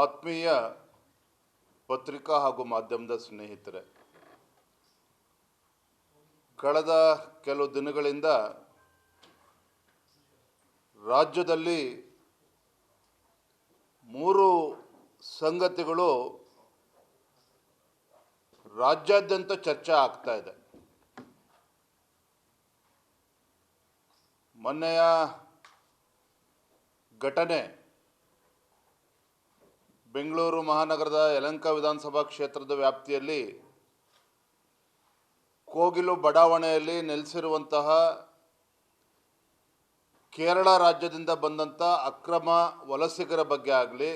ಆತ್ಮೀಯ ಪತ್ರಿಕಾ ಹಾಗೂ ಮಾಧ್ಯಮದ ಸ್ನೇಹಿತರೆ, ಕಳೆದ ಕೆಲವು ದಿನಗಳಿಂದ ರಾಜ್ಯದಲ್ಲಿ ಮೂರು ಸಂಗತಿಗಳು ರಾಜ್ಯಾದ್ಯಂತ ಚರ್ಚೆ ಆಗ್ತಾ ಇದೆ. ಮೊನ್ನೆಯ ಘಟನೆ ಬೆಂಗಳೂರು ಮಹಾನಗರದ ಯಲಂಕ ವಿಧಾನಸಭಾ ಕ್ಷೇತ್ರದ ವ್ಯಾಪ್ತಿಯಲ್ಲಿ ಕೋಗಿಲು ಬಡಾವಣೆಯಲ್ಲಿ ನೆಲೆಸಿರುವಂತಹ ಕೇರಳ ರಾಜ್ಯದಿಂದ ಬಂದಂಥ ಅಕ್ರಮ ವಲಸಿಗರ ಬಗ್ಗೆ ಆಗಲಿ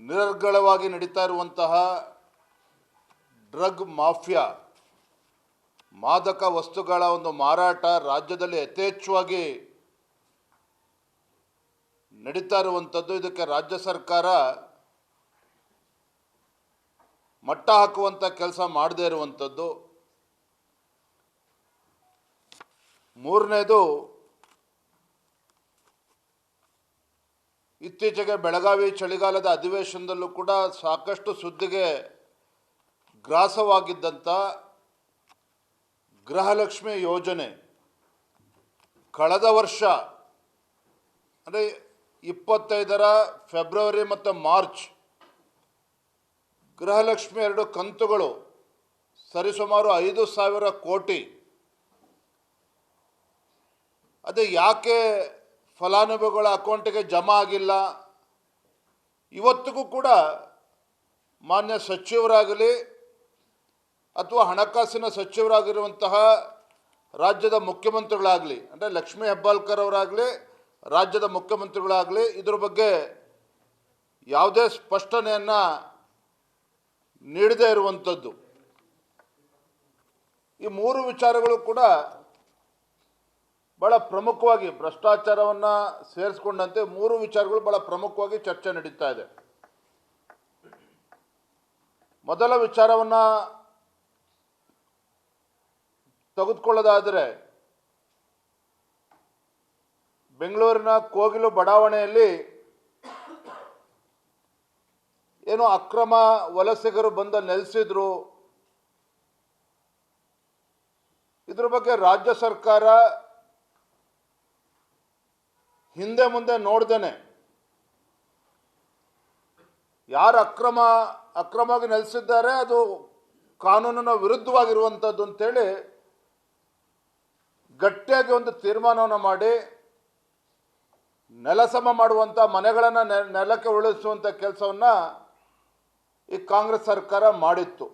ನಿರರ್ಗಳವಾಗಿ ನಡೀತಾ ಇರುವಂತಹ ಡ್ರಗ್ ಮಾಫಿಯಾ, ಮಾದಕ ವಸ್ತುಗಳ ಒಂದು ಮಾರಾಟ ರಾಜ್ಯದಲ್ಲಿ ಯಥೇಚ್ಛವಾಗಿ ನಡೀತಾ ಇರುವಂಥದ್ದು ಇದಕ್ಕೆ ರಾಜ್ಯ ಸರ್ಕಾರ ಮಟ್ಟ ಹಾಕುವಂಥ ಕೆಲಸ ಮಾಡದೇ ಇರುವಂಥದ್ದು. ಮೂರನೇದು, ಇತ್ತೀಚೆಗೆ ಬೆಳಗಾವಿ ಚಳಿಗಾಲದ ಅಧಿವೇಶನದಲ್ಲೂ ಕೂಡ ಸಾಕಷ್ಟು ಸುದ್ದಿಗೆ ಗ್ರಾಸವಾಗಿದ್ದಂಥ ಗೃಹಲಕ್ಷ್ಮಿ ಯೋಜನೆ ಕಳೆದ ವರ್ಷ, ಅಂದರೆ ಇಪ್ಪತ್ತೈದರ ಫೆಬ್ರವರಿ ಮತ್ತು ಮಾರ್ಚ್ ಗೃಹಲಕ್ಷ್ಮಿ ಎರಡು ಕಂತುಗಳು ಸರಿಸುಮಾರು ಐದು ಸಾವಿರ ಕೋಟಿ. ಅದೇ ಯಾಕೆ ಫಲಾನುಭವಿಗಳ ಅಕೌಂಟಿಗೆ ಜಮಾ ಆಗಿಲ್ಲ? ಇವತ್ತಿಗೂ ಕೂಡ ಮಾನ್ಯ ಸಚಿವರಾಗಲಿ ಅಥವಾ ಹಣಕಾಸಿನ ಸಚಿವರಾಗಿರುವಂತಹ ರಾಜ್ಯದ ಮುಖ್ಯಮಂತ್ರಿಗಳಾಗಲಿ, ಅಂದರೆ ಲಕ್ಷ್ಮೀ ಹೆಬ್ಬಾಳ್ಕರ್ ಅವರಾಗಲಿ ರಾಜ್ಯದ ಮುಖ್ಯಮಂತ್ರಿಗಳಾಗಲಿ ಇದ್ರ ಬಗ್ಗೆ ಯಾವುದೇ ಸ್ಪಷ್ಟನೆಯನ್ನು ನೀಡದೇ ಇರುವಂಥದ್ದು ಈ ಮೂರು ವಿಚಾರಗಳು ಕೂಡ ಭಾಳ ಪ್ರಮುಖವಾಗಿ ಭ್ರಷ್ಟಾಚಾರವನ್ನು ಸೇರಿಸ್ಕೊಂಡಂತೆ ಮೂರು ವಿಚಾರಗಳು ಭಾಳ ಪ್ರಮುಖವಾಗಿ ಚರ್ಚೆ ನಡೀತಾ ಇದೆ. ಮೊದಲ ವಿಚಾರವನ್ನು ತೆಗೆದುಕೊಳ್ಳೋದಾದರೆ ಬೆಂಗಳೂರಿನ ಕೋಗಿಲು ಬಡಾವಣೆಯಲ್ಲಿ ಏನು ಅಕ್ರಮ ವಲಸಿಗರು ಬಂದು ನೆಲೆಸಿದ್ರು. ಇದ್ರ ಬಗ್ಗೆ ರಾಜ್ಯ ಸರ್ಕಾರ ಹಿಂದೆ ಮುಂದೆ ನೋಡ್ದೇನೆ. ಯಾರು ಅಕ್ರಮ, ಅಕ್ರಮವಾಗಿ ನೆಲೆಸಿದ್ದಾರೆ, ಅದು ಕಾನೂನಿನ ವಿರುದ್ಧವಾಗಿರುವಂಥದ್ದು ಅಂತೇಳಿ ಗಟ್ಟಿಯಾಗಿ ಒಂದು ತೀರ್ಮಾನವನ್ನು ಮಾಡಿ ನೆಲಸಮ ಮಾಡುವಂಥ ಮನೆಗಳನ್ನು ನೆಲಕ್ಕೆ ಉಳಿಸುವಂಥ ಕೆಲಸವನ್ನು ಈ ಕಾಂಗ್ರೆಸ್ ಸರ್ಕಾರ ಮಾಡಿತ್ತು.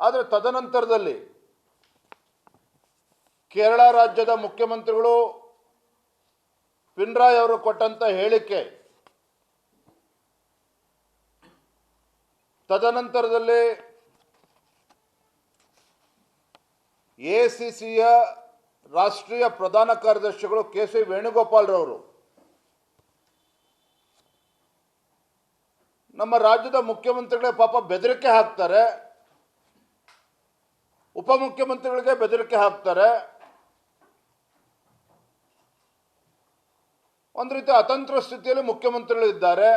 ಆದರೆ ತದನಂತರದಲ್ಲಿ ಕೇರಳ ರಾಜ್ಯದ ಮುಖ್ಯಮಂತ್ರಿಗಳು ಪಿನ್ರಾಯ್ ಅವರು ಕೊಟ್ಟಂಥ ಹೇಳಿಕೆ ತದನಂತರದಲ್ಲಿ ಎ ಸಿ ಸಿಯ ರಾಷ್ಟ್ರೀಯ ಪ್ರಧಾನ ಕಾರ್ಯದರ್ಶಿಗಳು ಕೆ ಸಿ ವೇಣುಗೋಪಾಲ್ರವರು. ನಮ್ಮ ರಾಜ್ಯದ ಮುಖ್ಯಮಂತ್ರಿಗಳೇ ಪಾಪ ಬೆದರಿಕೆ ಹಾಕ್ತಾರೆ. ಉಪಮುಖ್ಯಮಂತ್ರಿಗಳಿಗೆ ಬೆದರಿಕೆ ಹಾಕ್ತಾರೆ. ಒಂದು ರೀತಿ ಅತಂತ್ರ ಸ್ಥಿತಿಯಲ್ಲಿ ಮುಖ್ಯಮಂತ್ರಿಗಳು ಇದ್ದಾರೆ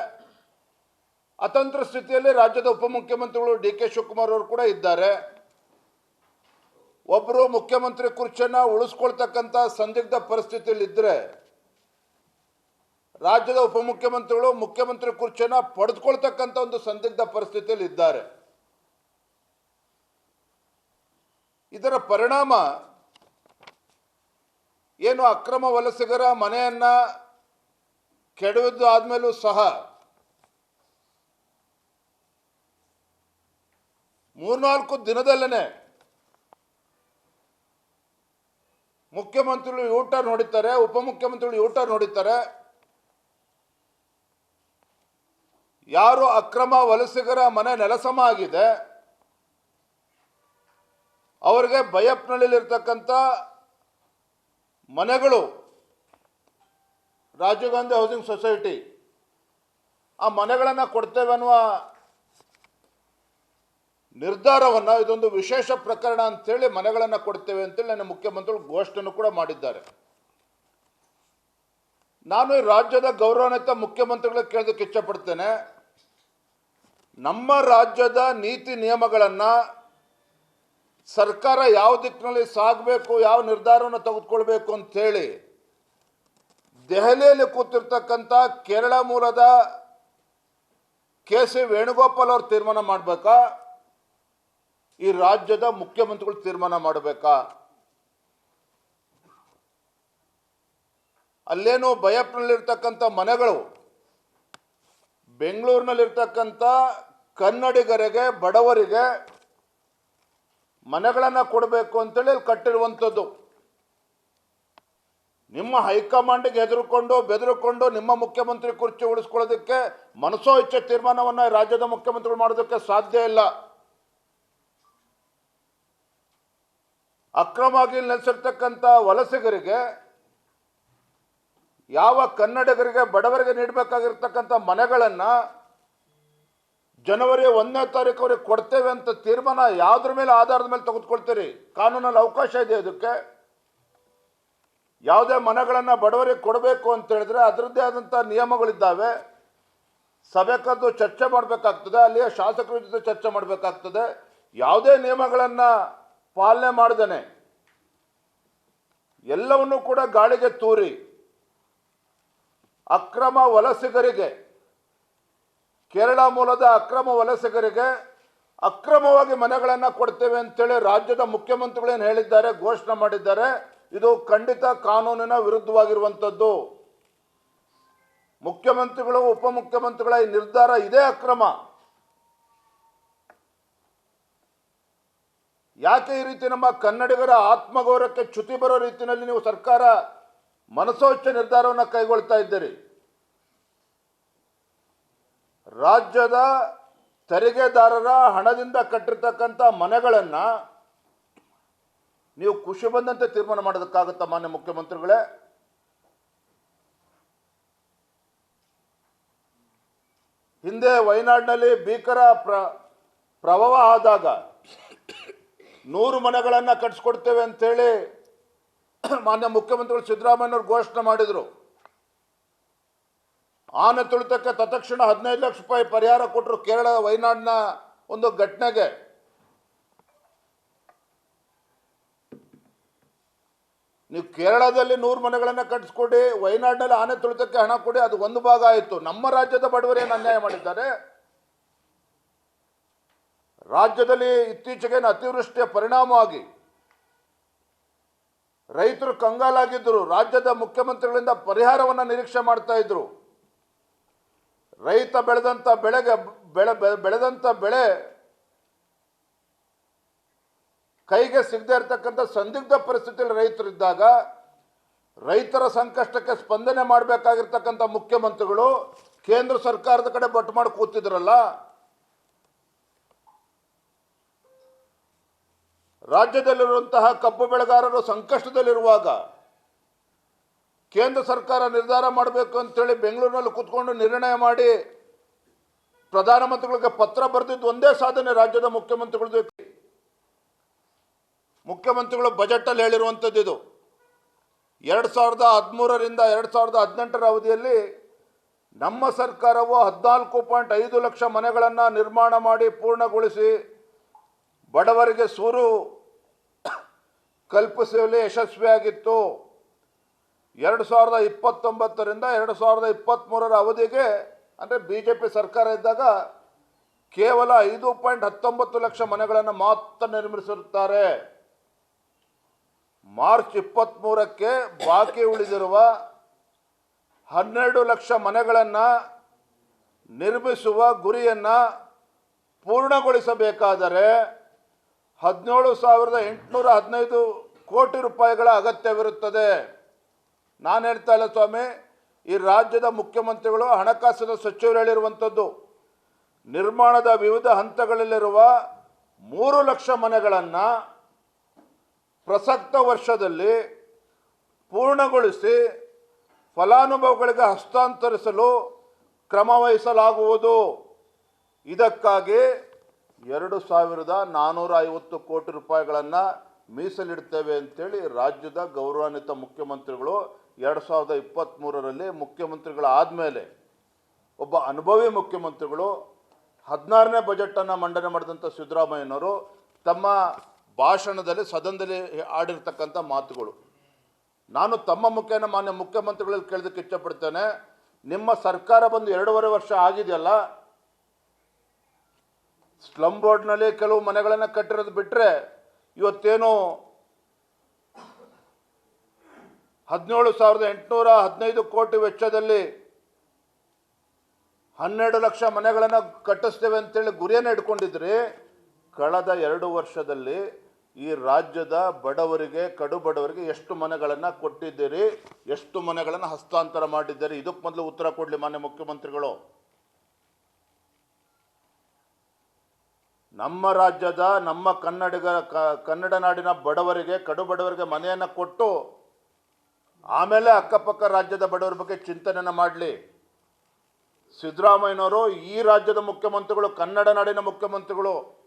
ಅತಂತ್ರ ಸ್ಥಿತಿಯಲ್ಲಿ ರಾಜ್ಯದ ಉಪಮುಖ್ಯಮಂತ್ರಿಗಳು ಡಿ ಕೆ ಶಿವಕುಮಾರ್ ಅವರು ಕೂಡ ಇದ್ದಾರೆ. ಒಬ್ಬರು ಮುಖ್ಯಮಂತ್ರಿ ಕುರ್ಚಿಯನ್ನು ಉಳಿಸ್ಕೊಳ್ತಕ್ಕಂಥ ಸಂದಿಗ್ಧ ಪರಿಸ್ಥಿತಿಯಲ್ಲಿ ಇದ್ದರೆ ರಾಜ್ಯದ ಉಪಮುಖ್ಯಮಂತ್ರಿಗಳು ಮುಖ್ಯಮಂತ್ರಿ ಕುರ್ಚಿಯನ್ನು ಪಡೆದುಕೊಳ್ತಕ್ಕಂಥ ಒಂದು ಸಂದಿಗ್ಧ ಪರಿಸ್ಥಿತಿಯಲ್ಲಿ ಇದ್ದಾರೆ. ಇದರ ಪರಿಣಾಮ ಏನು ಅಕ್ರಮ ವಲಸಿಗರ ಮನೆಯನ್ನು ಕೆಡವಿದ್ದು ಆದಮೇಲೂ ಸಹ ಮೂರ್ನಾಲ್ಕು ದಿನದಲ್ಲೇ ಮುಖ್ಯಮಂತ್ರಿಗಳು ಯೂಟರ್ ನೋಡಿದ್ದಾರೆ ಉಪಮುಖ್ಯಮಂತ್ರಿಗಳು ಯೂಟರ್ ನೋಡಿದ್ದಾರೆ ಯಾರು ಅಕ್ರಮ ವಲಸಿಗರ ಮನೆ ನೆಲಸಮ ಆಗಿದೆ, ಅವರಿಗೆ ಬಯಪ್ನಳ್ಳಿಲಿರ್ತಕ್ಕಂಥ ಮನೆಗಳು, ರಾಜೀವ್ ಗಾಂಧಿ ಹೌಸಿಂಗ್ ಸೊಸೈಟಿ ಆ ಮನೆಗಳನ್ನು ಕೊಡ್ತೇವೆ ಅನ್ನುವ ನಿರ್ಧಾರವನ್ನು ಇದೊಂದು ವಿಶೇಷ ಪ್ರಕರಣ ಅಂತೇಳಿ ಮನೆಗಳನ್ನು ಕೊಡ್ತೇವೆ ಅಂತೇಳಿ ನನ್ನ ಮುಖ್ಯಮಂತ್ರಿಗಳು ಘೋಷಣೆ ಕೂಡ ಮಾಡಿದ್ದಾರೆ. ನಾನು ರಾಜ್ಯದ ಗೌರವಾನ್ವಿತ ಮುಖ್ಯಮಂತ್ರಿಗಳಿಗೆ ಕೇಳೋದಕ್ಕೆ ಇಚ್ಛಪಡ್ತೇನೆ ನಮ್ಮ ರಾಜ್ಯದ ನೀತಿ ನಿಯಮಗಳನ್ನು ಸರ್ಕಾರ ಯಾವ ದಿಕ್ಕಿನಲ್ಲಿ ಸಾಗಬೇಕು, ಯಾವ ನಿರ್ಧಾರವನ್ನು ತೆಗೆದುಕೊಳ್ಬೇಕು ಅಂತೇಳಿ ದೆಹಲಿಯಲ್ಲಿ ಕೂತಿರ್ತಕ್ಕಂಥ ಕೇರಳ ಮೂಲದ ಕೆ ಸಿ ವೇಣುಗೋಪಾಲ್ ಅವರು ತೀರ್ಮಾನ ಮಾಡಬೇಕಾ? ಈ ರಾಜ್ಯದ ಮುಖ್ಯಮಂತ್ರಿಗಳು ತೀರ್ಮಾನ ಮಾಡಬೇಕಾ? ಅಲ್ಲೇನು ಬಯಪ್ನಲ್ಲಿರ್ತಕ್ಕಂಥ ಮನೆಗಳು, ಬೆಂಗಳೂರಿನಲ್ಲಿರ್ತಕ್ಕಂಥ ಕನ್ನಡಿಗರಿಗೆ, ಬಡವರಿಗೆ ಮನೆಗಳನ್ನು ಕೊಡಬೇಕು ಅಂತೇಳಿ ಅಲ್ಲಿ ಕಟ್ಟಿರುವಂಥದ್ದು. ನಿಮ್ಮ ಹೈಕಮಾಂಡ್ಗೆ ಹೆದರುಕೊಂಡು, ಬೆದರುಕೊಂಡು ನಿಮ್ಮ ಮುಖ್ಯಮಂತ್ರಿ ಕುರ್ಚಿ ಉಳಿಸ್ಕೊಳ್ಳೋದಕ್ಕೆ ಮನಸೋ ಇಚ್ಛೆ ತೀರ್ಮಾನವನ್ನು ರಾಜ್ಯದ ಮುಖ್ಯಮಂತ್ರಿಗಳು ಮಾಡೋದಕ್ಕೆ ಸಾಧ್ಯ ಇಲ್ಲ. ಅಕ್ರಮವಾಗಿ ನೆಲೆಸಿರ್ತಕ್ಕಂಥ ವಲಸಿಗರಿಗೆ, ಯಾವ ಕನ್ನಡಿಗರಿಗೆ ಬಡವರಿಗೆ ನೀಡಬೇಕಾಗಿರ್ತಕ್ಕಂಥ ಮನೆಗಳನ್ನು ಜನವರಿ ಒಂದನೇ ತಾರೀಕು ಕೊಡ್ತೇವೆ ಅಂತ ತೀರ್ಮಾನ ಯಾವುದ್ರ ಮೇಲೆ ಆಧಾರದ ಮೇಲೆ ತೆಗೆದುಕೊಳ್ತೀರಿ? ಕಾನೂನಲ್ಲಿ ಅವಕಾಶ ಇದೆ ಅದಕ್ಕೆ ಯಾವುದೇ ಮನೆಗಳನ್ನು ಬಡವರಿಗೆ ಕೊಡಬೇಕು ಅಂತ ಹೇಳಿದ್ರೆ ಅದರದ್ದೇ ಆದಂಥ ನಿಯಮಗಳಿದ್ದಾವೆ. ಸಭೆ ಕರೆದು ಚರ್ಚೆ ಮಾಡಬೇಕಾಗ್ತದೆ, ಅಲ್ಲಿಯ ಶಾಸಕರ ಜೊತೆ ಚರ್ಚೆ ಮಾಡಬೇಕಾಗ್ತದೆ. ಯಾವುದೇ ನಿಯಮಗಳನ್ನು ಪಾಲನೆ ಮಾಡ್ದೇನೆ ಎಲ್ಲವನ್ನೂ ಕೂಡ ಗಾಳಿಗೆ ತೂರಿ, ಅಕ್ರಮ ವಲಸಿಗರಿಗೆ, ಕೇರಳ ಮೂಲದ ಅಕ್ರಮ ವಲಸಿಗರಿಗೆ ಅಕ್ರಮವಾಗಿ ಮನೆಗಳನ್ನು ಕೊಡ್ತೇವೆ ಅಂತೇಳಿ ರಾಜ್ಯದ ಮುಖ್ಯಮಂತ್ರಿಗಳೇನು ಹೇಳಿದ್ದಾರೆ, ಘೋಷಣೆ ಮಾಡಿದ್ದಾರೆ. ಇದು ಖಂಡಿತ ಕಾನೂನಿನ ವಿರುದ್ಧವಾಗಿರುವಂಥದ್ದು ಮುಖ್ಯಮಂತ್ರಿಗಳು, ಉಪಮುಖ್ಯಮಂತ್ರಿಗಳ ಈ ನಿರ್ಧಾರ ಇದೇ ಅಕ್ರಮ. ಯಾಕೆ ಈ ರೀತಿ ನಮ್ಮ ಕನ್ನಡಿಗರ ಆತ್ಮಗೌರವಕ್ಕೆ ಚ್ಯುತಿ ಬರೋ ರೀತಿಯಲ್ಲಿ ನೀವು ಸರ್ಕಾರ ಮನಸೋಚ್ಚ ನಿರ್ಧಾರವನ್ನು ಕೈಗೊಳ್ತಾ ಇದ್ದೀರಿ? ರಾಜ್ಯದ ತೆರಿಗೆದಾರರ ಹಣದಿಂದ ಕಟ್ಟಿರ್ತಕ್ಕಂಥ ಮನೆಗಳನ್ನು ನೀವು ಖುಷಿ ಬಂದಂತೆ ತೀರ್ಮಾನ ಮಾಡೋದಕ್ಕಾಗುತ್ತಾ ಮಾನ್ಯ ಮುಖ್ಯಮಂತ್ರಿಗಳೇ? ಹಿಂದೆ ವಯನಾಡಿನಲ್ಲಿ ಭೀಕರ ಪ್ರ ಪ್ರಭಾವ ಆದಾಗ ನೂರು ಮನೆಗಳನ್ನು ಕಟ್ಸ್ಕೊಡ್ತೇವೆ ಅಂತೇಳಿ ಮಾನ್ಯ ಮುಖ್ಯಮಂತ್ರಿಗಳು ಸಿದ್ದರಾಮಯ್ಯನವರು ಘೋಷಣೆ ಮಾಡಿದರು. ಆನೆ ತುಳಿತಕ್ಕೆ ತತ್ಕ್ಷಣ ಹದಿನೈದು ಲಕ್ಷ ರೂಪಾಯಿ ಪರಿಹಾರ ಕೊಟ್ಟರು ಕೇರಳ ವಯನಾಡಿನ ಒಂದು ಘಟನೆಗೆ. ನೀವು ಕೇರಳದಲ್ಲಿ ನೂರು ಮನೆಗಳನ್ನು ಕಟ್ಟಿಸ್ಕೊಡಿ ವಯನಾಡಿನಲ್ಲಿ ಆನೆ ತುಳಿತಕ್ಕೆ ಹಣ ಕೊಡಿ, ಅದು ಒಂದು ಭಾಗ ಆಯಿತು. ನಮ್ಮ ರಾಜ್ಯದ ಬಡವರು ಏನು ಅನ್ಯಾಯ ಮಾಡಿದ್ದಾರೆ? ರಾಜ್ಯದಲ್ಲಿ ಇತ್ತೀಚೆಗೇನು ಅತಿವೃಷ್ಟಿಯ ಪರಿಣಾಮವಾಗಿ ರೈತರು ಕಂಗಾಲಾಗಿದ್ದರು. ರಾಜ್ಯದ ಮುಖ್ಯಮಂತ್ರಿಗಳಿಂದ ಪರಿಹಾರವನ್ನು ನಿರೀಕ್ಷೆ ಮಾಡ್ತಾ ಇದ್ರು. ರೈತ ಬೆಳೆದಂಥ ಬೆಳೆಗೆ ಬೆಳೆ ಬೆಳೆದಂಥ ಬೆಳೆ ಕೈಗೆ ಸಿಗದೇ ಇರತಕ್ಕಂಥ ಸಂದಿಗ್ಧ ಪರಿಸ್ಥಿತಿಯಲ್ಲಿ ರೈತರಿದ್ದಾಗ ರೈತರ ಸಂಕಷ್ಟಕ್ಕೆ ಸ್ಪಂದನೆ ಮಾಡಬೇಕಾಗಿರ್ತಕ್ಕಂಥ ಮುಖ್ಯಮಂತ್ರಿಗಳು ಕೇಂದ್ರ ಸರ್ಕಾರದ ಕಡೆ ಬಟ್ ಮಾಡಿ ಕೂತಿದ್ರಲ್ಲ ರಾಜ್ಯದಲ್ಲಿರುವಂತಹ ಕಬ್ಬು ಬೆಳೆಗಾರರು ಸಂಕಷ್ಟದಲ್ಲಿರುವಾಗ ಕೇಂದ್ರ ಸರ್ಕಾರ ನಿರ್ಧಾರ ಮಾಡಬೇಕು ಅಂತೇಳಿ ಬೆಂಗಳೂರಿನಲ್ಲಿ ಕೂತ್ಕೊಂಡು ನಿರ್ಣಯ ಮಾಡಿ ಪ್ರಧಾನಮಂತ್ರಿಗಳಿಗೆ ಪತ್ರ ಬರೆದಿದ್ದು ಒಂದೇ ಸಾಧನೆ ರಾಜ್ಯದ ಮುಖ್ಯಮಂತ್ರಿಗಳದ್ದು. ಮುಖ್ಯಮಂತ್ರಿಗಳು ಬಜೆಟಲ್ಲಿ ಹೇಳಿರುವಂಥದ್ದು ಇದು. ಎರಡು ಸಾವಿರದ ಹದಿಮೂರರಿಂದ ಎರಡು ಸಾವಿರದ ಹದಿನೆಂಟರ ಅವಧಿಯಲ್ಲಿ ನಮ್ಮ ಸರ್ಕಾರವು ಹದಿನಾಲ್ಕು ಪಾಯಿಂಟ್ ಐದು ಲಕ್ಷ ಮನೆಗಳನ್ನು ನಿರ್ಮಾಣ ಮಾಡಿ ಪೂರ್ಣಗೊಳಿಸಿ ಬಡವರಿಗೆ ಸೂರು ಕಲ್ಪಿಸುವಲ್ಲಿ ಯಶಸ್ವಿಯಾಗಿತ್ತು. ಎರಡು ಸಾವಿರದ ಇಪ್ಪತ್ತೊಂಬತ್ತರಿಂದ ಎರಡು ಸಾವಿರದ ಇಪ್ಪತ್ತ್ಮೂರರ ಅವಧಿಗೆ, ಅಂದರೆ ಬಿ ಜೆ ಪಿ ಸರ್ಕಾರ ಇದ್ದಾಗ ಕೇವಲ ಐದು ಪಾಯಿಂಟ್ ಹತ್ತೊಂಬತ್ತು ಲಕ್ಷ ಮನೆಗಳನ್ನು ಮಾತ್ರ ನಿರ್ಮಿಸಿರುತ್ತಾರೆ ಮಾರ್ಚ್ ಇಪ್ಪತ್ತ್ಮೂರಕ್ಕೆ ಬಾಕಿ ಉಳಿದಿರುವ ಹನ್ನೆರಡು ಲಕ್ಷ ಮನೆಗಳನ್ನು ನಿರ್ಮಿಸುವ ಗುರಿಯನ್ನು ಪೂರ್ಣಗೊಳಿಸಬೇಕಾದರೆ ಹದಿನೇಳು ಸಾವಿರದ ಎಂಟುನೂರ ಹದಿನೈದು ಕೋಟಿ ರೂಪಾಯಿಗಳ ಅಗತ್ಯವಿರುತ್ತದೆ. ನಾನು ಹೇಳ್ತಾ ಇಲ್ಲ ಸ್ವಾಮಿ, ಈ ರಾಜ್ಯದ ಮುಖ್ಯಮಂತ್ರಿಗಳು ಹಣಕಾಸಿನ ಸಚಿವರು ಹೇಳಿರುವಂಥದ್ದು, ನಿರ್ಮಾಣದ ವಿವಿಧ ಹಂತಗಳಲ್ಲಿರುವ ಮೂರು ಲಕ್ಷ ಮನೆಗಳನ್ನು ಪ್ರಸಕ್ತ ವರ್ಷದಲ್ಲಿ ಪೂರ್ಣಗೊಳಿಸಿ ಫಲಾನುಭವಿಗಳಿಗೆ ಹಸ್ತಾಂತರಿಸಲು ಕ್ರಮವಹಿಸಲಾಗುವುದು ಇದಕ್ಕಾಗಿ ಎರಡು ಸಾವಿರದ ನಾನ್ನೂರ ಐವತ್ತು ಕೋಟಿ ರೂಪಾಯಿಗಳನ್ನು ಮೀಸಲಿಡ್ತೇವೆ ಅಂತೇಳಿ ರಾಜ್ಯದ ಗೌರವಾನ್ವಿತ ಮುಖ್ಯಮಂತ್ರಿಗಳು ಎರಡು ಸಾವಿರದ ಇಪ್ಪತ್ತ್ಮೂರರಲ್ಲಿ ಮುಖ್ಯಮಂತ್ರಿಗಳಾದಮೇಲೆ ಒಬ್ಬ ಅನುಭವಿ ಮುಖ್ಯಮಂತ್ರಿಗಳು ಹದಿನಾರನೇ ಬಜೆಟನ್ನು ಮಂಡನೆ ಮಾಡಿದಂಥ ಸಿದ್ದರಾಮಯ್ಯನವರು ತಮ್ಮ ಭಾಷಣದಲ್ಲಿ, ಸದನದಲ್ಲಿ ಆಡಿರ್ತಕ್ಕಂಥ ಮಾತುಗಳು. ನಾನು ತಮ್ಮ ಮುಖೇನ ಮಾನ್ಯ ಮುಖ್ಯಮಂತ್ರಿಗಳಲ್ಲಿ ಕೇಳೋದಕ್ಕೆ ಇಷ್ಟಪಡ್ತೇನೆ ನಿಮ್ಮ ಸರ್ಕಾರ ಬಂದು ಎರಡೂವರೆ ವರ್ಷ ಆಗಿದೆಯಲ್ಲ ಸ್ಲಮ್ ಬೋರ್ಡ್ನಲ್ಲಿ ಕೆಲವು ಮನೆಗಳನ್ನು ಕಟ್ಟಿರೋದು ಬಿಟ್ಟರೆ ಇವತ್ತೇನು ಹದಿನೇಳು ಸಾವಿರದ ಎಂಟುನೂರ ಹದಿನೈದು ಕೋಟಿ ವೆಚ್ಚದಲ್ಲಿ ಹನ್ನೆರಡು ಲಕ್ಷ ಮನೆಗಳನ್ನು ಕಟ್ಟಿಸ್ತೇವೆ ಅಂತೇಳಿ ಗುರಿಯನ್ನು ಇಟ್ಕೊಂಡಿದ್ರಿ. ಕಳೆದ ಎರಡು ವರ್ಷದಲ್ಲಿ ಈ ರಾಜ್ಯದ ಬಡವರಿಗೆ, ಕಡು ಬಡವರಿಗೆ ಎಷ್ಟು ಮನೆಗಳನ್ನು ಕೊಟ್ಟಿದ್ದೀರಿ, ಎಷ್ಟು ಮನೆಗಳನ್ನು ಹಸ್ತಾಂತರ ಮಾಡಿದ್ದೀರಿ? ಇದಕ್ಕೆ ಮೊದಲು ಉತ್ತರ ಕೊಡಲಿ ಮಾನ್ಯ ಮುಖ್ಯಮಂತ್ರಿಗಳು. ನಮ್ಮ ರಾಜ್ಯದ, ನಮ್ಮ ಕನ್ನಡಿಗ, ಕ- ಕನ್ನಡ ನಾಡಿನ ಬಡವರಿಗೆ, ಕಡು ಬಡವರಿಗೆ ಮನೆಯನ್ನು ಕೊಟ್ಟು ಆಮೇಲೆ ಅಕ್ಕಪಕ್ಕ ರಾಜ್ಯದ ಬಡವರ ಬಗ್ಗೆ ಚಿಂತನೆಯನ್ನು ಮಾಡಲಿ. ಸಿದ್ದರಾಮಯ್ಯನವರು ಈ ರಾಜ್ಯದ ಮುಖ್ಯಮಂತ್ರಿಗಳು, ಕನ್ನಡ ನಾಡಿನ ಮುಖ್ಯಮಂತ್ರಿಗಳು.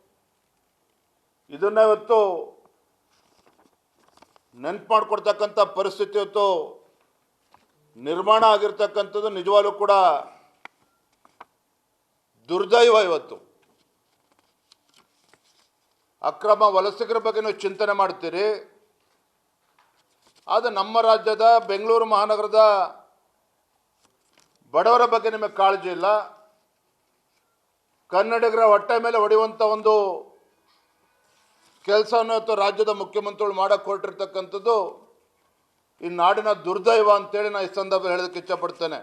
ಇದನ್ನ ಇವತ್ತು ನೆನ್ಪು ಮಾಡಿಕೊಡ್ತಕ್ಕಂಥ ಪರಿಸ್ಥಿತಿ ಇವತ್ತು ನಿರ್ಮಾಣ ಆಗಿರ್ತಕ್ಕಂಥದ್ದು ನಿಜವಾಗ್ಲೂ ಕೂಡ ದುರ್ದೈವ ಇವತ್ತು. ಅಕ್ರಮ ವಲಸಿಗರ ಬಗ್ಗೆ ನೀವು ಚಿಂತನೆ ಮಾಡ್ತೀರಿ. ಆದರೆ ನಮ್ಮ ರಾಜ್ಯದ, ಬೆಂಗಳೂರು ಮಹಾನಗರದ ಬಡವರ ಬಗ್ಗೆ ನಿಮಗೆ ಕಾಳಜಿ ಇಲ್ಲ. ಕನ್ನಡಿಗರ ಹೊಟ್ಟೆ ಮೇಲೆ ಹೊಡೆಯುವಂಥ ಒಂದು ಕೆಲಸವನ್ನು ಇವತ್ತು ರಾಜ್ಯದ ಮುಖ್ಯಮಂತ್ರಿಗಳು ಮಾಡಕ್ಕೆ ಹೊರಟಿರ್ತಕ್ಕಂಥದ್ದು ಈ ನಾಡಿನ ದುರ್ದೈವ ಅಂತೇಳಿ ನಾನು ಈ ಸಂದರ್ಭದಲ್ಲಿ ಹೇಳೋದಕ್ಕೆ ಇಚ್ಛಪಡ್ತೇನೆ.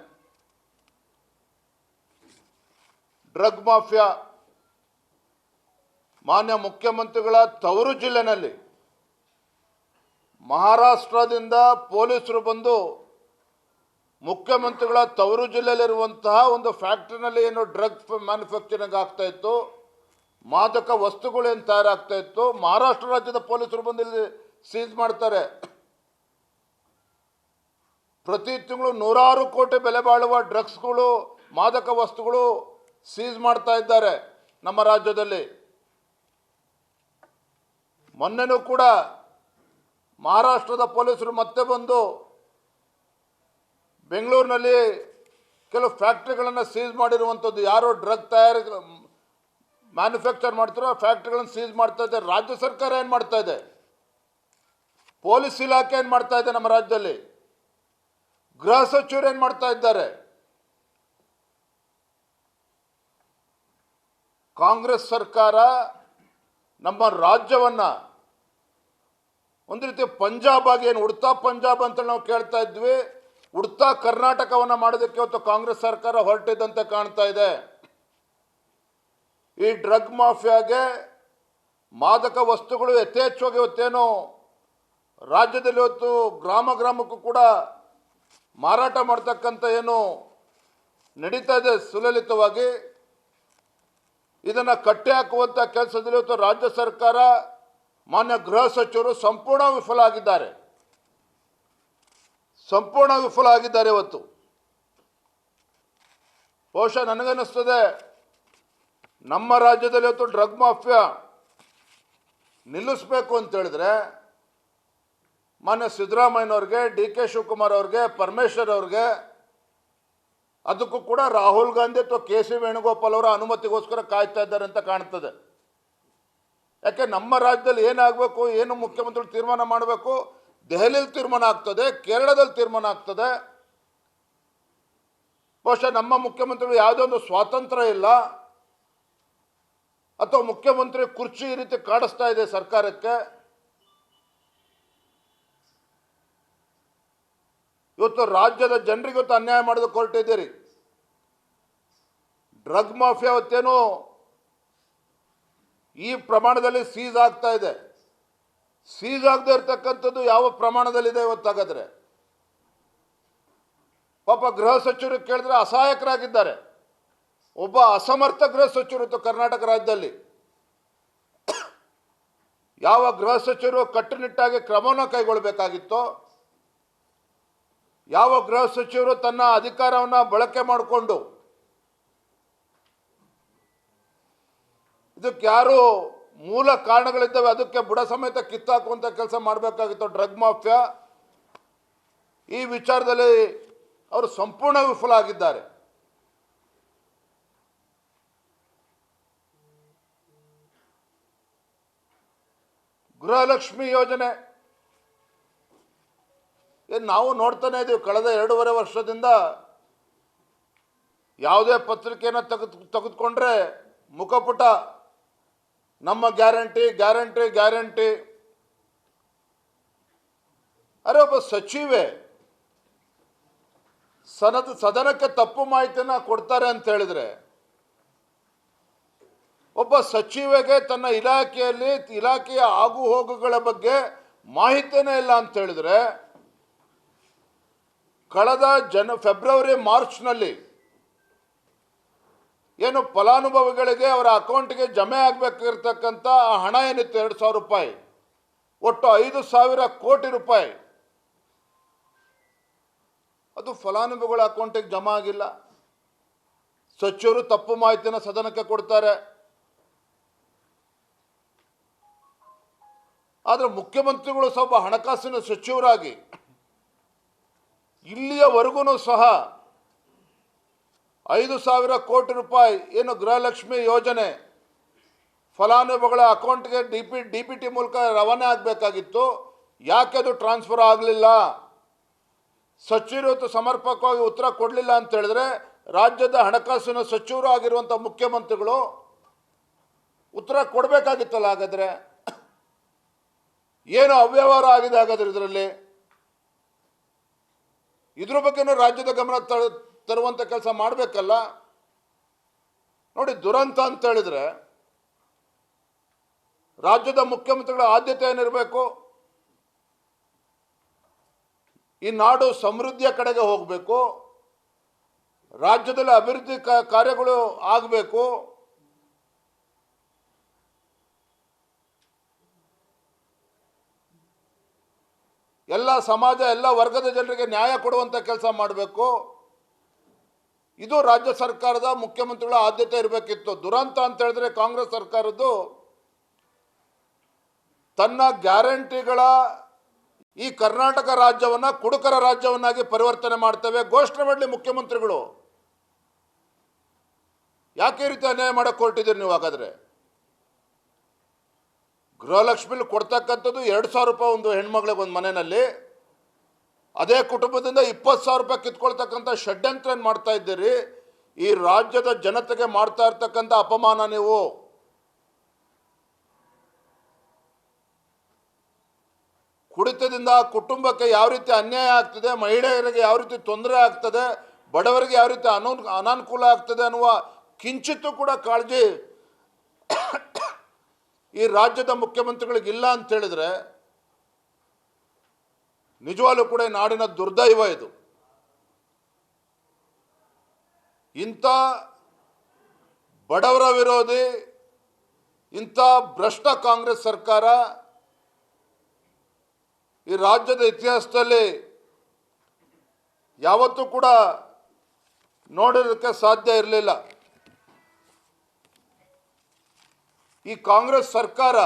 ಡ್ರಗ್ ಮಾಫಿಯಾ ಮಾನ್ಯ ಮುಖ್ಯಮಂತ್ರಿಗಳ ತವರು ಜಿಲ್ಲೆನಲ್ಲಿ ಮಹಾರಾಷ್ಟ್ರದಿಂದ ಪೊಲೀಸರು ಬಂದು ಮುಖ್ಯಮಂತ್ರಿಗಳ ತವರು ಜಿಲ್ಲೆಯಲ್ಲಿರುವಂತಹ ಒಂದು ಫ್ಯಾಕ್ಟ್ರಿನಲ್ಲಿ ಏನು ಡ್ರಗ್ ಮ್ಯಾನುಫ್ಯಾಕ್ಚರಿಂಗ್ ಆಗ್ತಾ ಇತ್ತು, ಮಾದಕ ವಸ್ತುಗಳು ಏನು ತಯಾರಾಗ್ತಾ ಇತ್ತು, ಮಹಾರಾಷ್ಟ್ರ ರಾಜ್ಯದ ಪೊಲೀಸರು ಬಂದು ಇಲ್ಲಿ ಸೀಸ್ ಮಾಡ್ತಾರೆ. ಪ್ರತಿ ತಿಂಗಳು ನೂರಾರು ಕೋಟಿ ಬೆಲೆ ಬಾಳುವ ಡ್ರಗ್ಸ್ಗಳು, ಮಾದಕ ವಸ್ತುಗಳು ಸೀಸ್ ಮಾಡ್ತಾ ಇದ್ದಾರೆ ನಮ್ಮ ರಾಜ್ಯದಲ್ಲಿ. ಮೊನ್ನೆನೂ ಕೂಡ ಮಹಾರಾಷ್ಟ್ರದ ಪೊಲೀಸರು ಮತ್ತೆ ಬಂದು ಬೆಂಗಳೂರಿನಲ್ಲಿ ಕೆಲವು ಫ್ಯಾಕ್ಟ್ರಿಗಳನ್ನು ಸೀಸ್ ಮಾಡಿರುವಂಥದ್ದು. ಯಾರು ಡ್ರಗ್ ತಯಾರಿ ಮ್ಯಾನುಫ್ಯಾಕ್ಚರ್ ಮಾಡ್ತಾರೋ ಫ್ಯಾಕ್ಟ್ರಿಗಳನ್ನು ಸೀಸ್ ಮಾಡ್ತಾ ಇದೆ ರಾಜ್ಯ ಸರ್ಕಾರ ಏನು ಮಾಡ್ತಾ ಇದೆ? ಪೊಲೀಸ್ ಇಲಾಖೆ ಏನು ಮಾಡ್ತಾ ಇದೆ ನಮ್ಮ ರಾಜ್ಯದಲ್ಲಿ? ಗೃಹ ಸಚಿವರು ಏನು ಮಾಡ್ತಾ ಇದ್ದಾರೆ? ಕಾಂಗ್ರೆಸ್ ಸರ್ಕಾರ ನಮ್ಮ ರಾಜ್ಯವನ್ನ ಒಂದು ರೀತಿ ಪಂಜಾಬ್ ಆಗಿ ಏನು ಉಡ್ತಾ ಪಂಜಾಬ್ ಅಂತ ನಾವು ಕೇಳ್ತಾ ಇದ್ವಿ, ಉಡ್ತಾ ಕರ್ನಾಟಕವನ್ನ ಮಾಡೋದಕ್ಕೆ ಇವತ್ತು ಕಾಂಗ್ರೆಸ್ ಸರ್ಕಾರ ಹೊರಟಿದ್ದಂತೆ ಕಾಣ್ತಾ ಇದೆ. ಈ ಡ್ರಗ್ ಮಾಫಿಯಾಗೆ ಮಾದಕ ವಸ್ತುಗಳು ಯಥೇಚ್ಛವಾಗಿ ಇವತ್ತೇನು ರಾಜ್ಯದಲ್ಲಿ ಇವತ್ತು ಗ್ರಾಮ ಗ್ರಾಮಕ್ಕೂ ಕೂಡ ಮಾರಾಟ ಮಾಡ್ತಕ್ಕಂಥ ಏನು ನಡೀತಾ ಇದೆ ಸುಲಲಿತವಾಗಿ. ಇದನ್ನು ಕಟ್ಟಿ ಹಾಕುವಂಥ ಕೆಲಸದಲ್ಲಿ ಇವತ್ತು ರಾಜ್ಯ ಸರ್ಕಾರ, ಮಾನ್ಯ ಗೃಹ ಸಚಿವರು ಸಂಪೂರ್ಣ ವಿಫಲ ಆಗಿದ್ದಾರೆ. ಸಂಪೂರ್ಣ ವಿಫಲ ಆಗಿದ್ದಾರೆ ಇವತ್ತು. ಬಹುಶಃ ನನಗನ್ನಿಸ್ತದೆ, ನಮ್ಮ ರಾಜ್ಯದಲ್ಲಿ ಇವತ್ತು ಡ್ರಗ್ ಮಾಫಿಯಾ ನಿಲ್ಲಿಸಬೇಕು ಅಂತ ಹೇಳಿದ್ರೆ, ಮಾನ್ಯ ಸಿದ್ದರಾಮಯ್ಯನವ್ರಿಗೆ, ಡಿ ಕೆ ಶಿವಕುಮಾರ್ ಅವ್ರಿಗೆ, ಪರಮೇಶ್ವರ್ ಅವ್ರಿಗೆ ಅದಕ್ಕೂ ಕೂಡ ರಾಹುಲ್ ಗಾಂಧಿ ಅಥವಾ ಕೆ ಸಿ ವೇಣುಗೋಪಾಲ್ ಅವರ ಅನುಮತಿಗೋಸ್ಕರ ಕಾಯ್ತಾ ಇದ್ದಾರೆ ಅಂತ ಕಾಣ್ತದೆ. ಯಾಕೆ ನಮ್ಮ ರಾಜ್ಯದಲ್ಲಿ ಏನಾಗಬೇಕು, ಏನು ಮುಖ್ಯಮಂತ್ರಿಗಳು ತೀರ್ಮಾನ ಮಾಡಬೇಕು? ದೆಹಲಿಯಲ್ಲಿ ತೀರ್ಮಾನ ಆಗ್ತದೆ, ಕೇರಳದಲ್ಲಿ ತೀರ್ಮಾನ ಆಗ್ತದೆ. ಬಹುಶಃ ನಮ್ಮ ಮುಖ್ಯಮಂತ್ರಿಗಳು ಯಾವುದೇ ಒಂದು ಸ್ವಾತಂತ್ರ್ಯ ಇಲ್ಲ. ಅಥವಾ ಮುಖ್ಯಮಂತ್ರಿ ಕುರ್ಚಿ ಈ ರೀತಿ ಕಾಡಿಸ್ತಾ ಇದೆ ಸರ್ಕಾರಕ್ಕೆ. ಇವತ್ತು ರಾಜ್ಯದ ಜನರಿಗೆ ಇವತ್ತು ಅನ್ಯಾಯ ಮಾಡೋದಕ್ಕೆ ಹೊರಟಿದ್ದೀರಿ. ಡ್ರಗ್ ಮಾಫಿಯಾ ಅವತ್ತೇನು ಈ ಪ್ರಮಾಣದಲ್ಲಿ ಸೀಸ್ ಆಗ್ತಾ ಇದೆ. ಸೀಸ್ ಆಗದೆ ಇರತಕ್ಕಂಥದ್ದು ಯಾವ ಪ್ರಮಾಣದಲ್ಲಿದೆ ಇವತ್ತಾಗಾದ್ರೆ ಪಾಪ ಗೃಹ ಸಚಿವರು ಕೇಳಿದ್ರೆ ಅಸಹಾಯಕರಾಗಿದ್ದಾರೆ. ಒಬ್ಬ ಅಸಮರ್ಥ ಗೃಹ ಸಚಿವರು ಇತ್ತು ಕರ್ನಾಟಕ ರಾಜ್ಯದಲ್ಲಿ. ಯಾವ ಗೃಹ ಸಚಿವರು ಕಟ್ಟುನಿಟ್ಟಾಗಿ ಕ್ರಮವನ್ನು ಕೈಗೊಳ್ಳಬೇಕಾಗಿತ್ತೋ ಯಾವ ಗೃಹ ಸಚಿವರು ತನ್ನ ಅಧಿಕಾರವನ್ನು ಬಳಕೆ ಮಾಡಿಕೊಂಡು ಇದಕ್ಕೆ ಯಾರು ಮೂಲ ಕಾರಣಗಳಿದ್ದಾವೆ, ಅದಕ್ಕೆ ಬುಡ ಸಮೇತ ಕಿತ್ತಾಕುವಂಥ ಕೆಲಸ ಮಾಡಬೇಕಾಗಿತ್ತು ಡ್ರಗ್ ಮಾಫಿಯಾ. ಈ ವಿಚಾರದಲ್ಲಿ ಅವರು ಸಂಪೂರ್ಣ ವಿಫಲ ಆಗಿದ್ದಾರೆ ಗೃಹಲಕ್ಷ್ಮಿ ಯೋಜನೆ ಏನ್ ನಾವು ನೋಡ್ತಾನೆ ಇದ್ದೀವಿ ಕಳೆದ ಎರಡೂವರೆ ವರ್ಷದಿಂದ ಯಾವುದೇ ಪತ್ರಿಕೆಯನ್ನು ತೆಗೆದು, ತೆಗೆದುಕೊಂಡ್ರೆ ಮುಖಪುಟ ನಮ್ಮ ಗ್ಯಾರಂಟಿ ಗ್ಯಾರಂಟಿ ಗ್ಯಾರಂಟಿ. ಅರೆ ಒಬ್ಬ ಸಚಿವೆ ಸನದ, ಸದನಕ್ಕೆ ತಪ್ಪು ಮಾಹಿತಿನ ಕೊಡ್ತಾರೆ ಅಂತ ಹೇಳಿದ್ರೆ ಒಬ್ಬ ಸಚಿವೆಗೆ ತನ್ನ ಇಲಾಖೆಯಲ್ಲಿ, ಇಲಾಖೆಯ ಆಗು ಹೋಗುಗಳ ಬಗ್ಗೆ ಮಾಹಿತಿನೇ ಇಲ್ಲ ಅಂತ ಹೇಳಿದ್ರೆ ಕಳೆದ ಜನ, ಫೆಬ್ರವರಿ, ಮಾರ್ಚ್ನಲ್ಲಿ ಏನು ಫಲಾನುಭವಿಗಳಿಗೆ ಅವರ ಅಕೌಂಟ್ಗೆ ಜಮೆ ಆಗಬೇಕಿರ್ತಕ್ಕಂಥ ಆ ಹಣ ಏನಿತ್ತು? ಎರಡು ಸಾವಿರ ರೂಪಾಯಿ. ಒಟ್ಟು ಐದು ಸಾವಿರ ಕೋಟಿ ರೂಪಾಯಿ. ಅದು ಫಲಾನುಭವಿಗಳ ಅಕೌಂಟಿಗೆ ಜಮಾ ಆಗಿಲ್ಲ. ಸಚಿವರು ತಪ್ಪು ಮಾಹಿತಿನ ಸದನಕ್ಕೆ ಕೊಡ್ತಾರೆ. ಆದರೆ ಮುಖ್ಯಮಂತ್ರಿಗಳು ಸ್ವಲ್ಪ ಹಣಕಾಸಿನ ಸಚಿವರಾಗಿ ಇಲ್ಲಿಯವರೆಗೂ ಸಹ ಐದು ಸಾವಿರ ಕೋಟಿ ರೂಪಾಯಿ ಏನು ಗೃಹಲಕ್ಷ್ಮಿ ಯೋಜನೆ ಫಲಾನುಭವಿಗಳ ಅಕೌಂಟ್ಗೆ D P D P T ಮೂಲಕ ರವಾನೆ ಆಗಬೇಕಾಗಿತ್ತು. ಯಾಕೆ ಅದು ಟ್ರಾನ್ಸ್ಫರ್ ಆಗಲಿಲ್ಲ? ಸಚಿವರು ಸಮರ್ಪಕವಾಗಿ ಉತ್ತರ ಕೊಡಲಿಲ್ಲ ಅಂತ ಹೇಳಿದ್ರೆ ರಾಜ್ಯದ ಹಣಕಾಸಿನ ಸಚಿವರು ಆಗಿರುವಂಥ ಮುಖ್ಯಮಂತ್ರಿಗಳು ಉತ್ತರ ಕೊಡಬೇಕಾಗಿತ್ತಲ್ಲ ಹಾಗಾದರೆ? ಏನು ಅವ್ಯವಹಾರ ಆಗಿದೆ ಹಾಗಾದರೆ ಇದರಲ್ಲಿ? ಇದ್ರ ಬಗ್ಗೆನೂ ರಾಜ್ಯದ ಗಮನ ತರುವಂಥ ಕೆಲಸ ಮಾಡಬೇಕಲ್ಲ. ನೋಡಿ, ದುರಂತ ಅಂತ ಹೇಳಿದ್ರೆ ರಾಜ್ಯದ ಮುಖ್ಯಮಂತ್ರಿಗಳ ಆದ್ಯತೆ ಏನಿರಬೇಕು? ಈ ನಾಡು ಸಮೃದ್ಧಿಯ ಕಡೆಗೆ ಹೋಗಬೇಕು. ರಾಜ್ಯದಲ್ಲಿ ಅಭಿವೃದ್ಧಿ ಕಾರ್ಯಗಳು ಆಗಬೇಕು. ಎಲ್ಲ ಸಮಾಜ, ಎಲ್ಲ ವರ್ಗದ ಜನರಿಗೆ ನ್ಯಾಯ ಕೊಡುವಂಥ ಕೆಲಸ ಮಾಡಬೇಕು. ಇದು ರಾಜ್ಯ ಸರ್ಕಾರದ ಮುಖ್ಯಮಂತ್ರಿಗಳ ಆದ್ಯತೆ ಇರಬೇಕಿತ್ತು. ದುರಂತ ಅಂತ ಹೇಳಿದ್ರೆ ಕಾಂಗ್ರೆಸ್ ಸರ್ಕಾರದ್ದು ತನ್ನ ಗ್ಯಾರಂಟಿಗಳ ಈ ಕರ್ನಾಟಕ ರಾಜ್ಯವನ್ನ ಕುಡುಕರ ರಾಜ್ಯವನ್ನಾಗಿ ಪರಿವರ್ತನೆ ಮಾಡ್ತೇವೆ. ಘೋಷಣೆ ಮಾಡಲಿ ಮುಖ್ಯಮಂತ್ರಿಗಳು. ಯಾಕೆ ರೀತಿ ಅನ್ಯಾಯ ಮಾಡಕ್ಕೆ ಹೊರಟಿದ್ದೀರಿ ನೀವು ಹಾಗಾದ್ರೆ? ಗೃಹಲಕ್ಷ್ಮಿಲಿ ಕೊಡ್ತಕ್ಕಂಥದ್ದು ಎರಡು ಸಾವಿರ ರೂಪಾಯಿ ಒಂದು ಹೆಣ್ಮಗಳಿಗೆ ಒಂದು ಮನೆಯಲ್ಲಿ. ಅದೇ ಕುಟುಂಬದಿಂದ ಇಪ್ಪತ್ತು ಸಾವಿರ ರೂಪಾಯಿ ಕಿತ್ಕೊಳ್ತಕ್ಕಂಥ ಷಡ್ಯಂತ್ರ ಏನು ಮಾಡ್ತಾ ಇದ್ದೀರಿ? ಈ ರಾಜ್ಯದ ಜನತೆಗೆ ಮಾಡ್ತಾ ಇರ್ತಕ್ಕಂಥ ಅಪಮಾನ ನೀವು. ಕುಡಿತದಿಂದ ಕುಟುಂಬಕ್ಕೆ ಯಾವ ರೀತಿ ಅನ್ಯಾಯ ಆಗ್ತದೆ, ಮಹಿಳೆಯರಿಗೆ ಯಾವ ರೀತಿ ತೊಂದರೆ ಆಗ್ತದೆ, ಬಡವರಿಗೆ ಯಾವ ರೀತಿ ಅನು ಅನಾನುಕೂಲ ಆಗ್ತದೆ ಅನ್ನುವ ಕಿಂಚಿತ್ತೂ ಕೂಡ ಕಾಳಜಿ ಈ ರಾಜ್ಯದ ಮುಖ್ಯಮಂತ್ರಿಗಳಿಗೆ ಇಲ್ಲ ಅಂತ ಹೇಳಿದ್ರೆ ನಿಜವಾಗ್ಲೂ ಕೂಡ ನಾಡಿನ ದುರ್ದೈವ ಇದು. ಇಂಥ ಬಡವರ ವಿರೋಧಿ, ಇಂಥ ಭ್ರಷ್ಟ ಕಾಂಗ್ರೆಸ್ ಸರ್ಕಾರ ಈ ರಾಜ್ಯದ ಇತಿಹಾಸದಲ್ಲಿ ಯಾವತ್ತೂ ಕೂಡ ನೋಡೋದಕ್ಕೆ ಸಾಧ್ಯ ಇರಲಿಲ್ಲ. ಈ ಕಾಂಗ್ರೆಸ್ ಸರ್ಕಾರ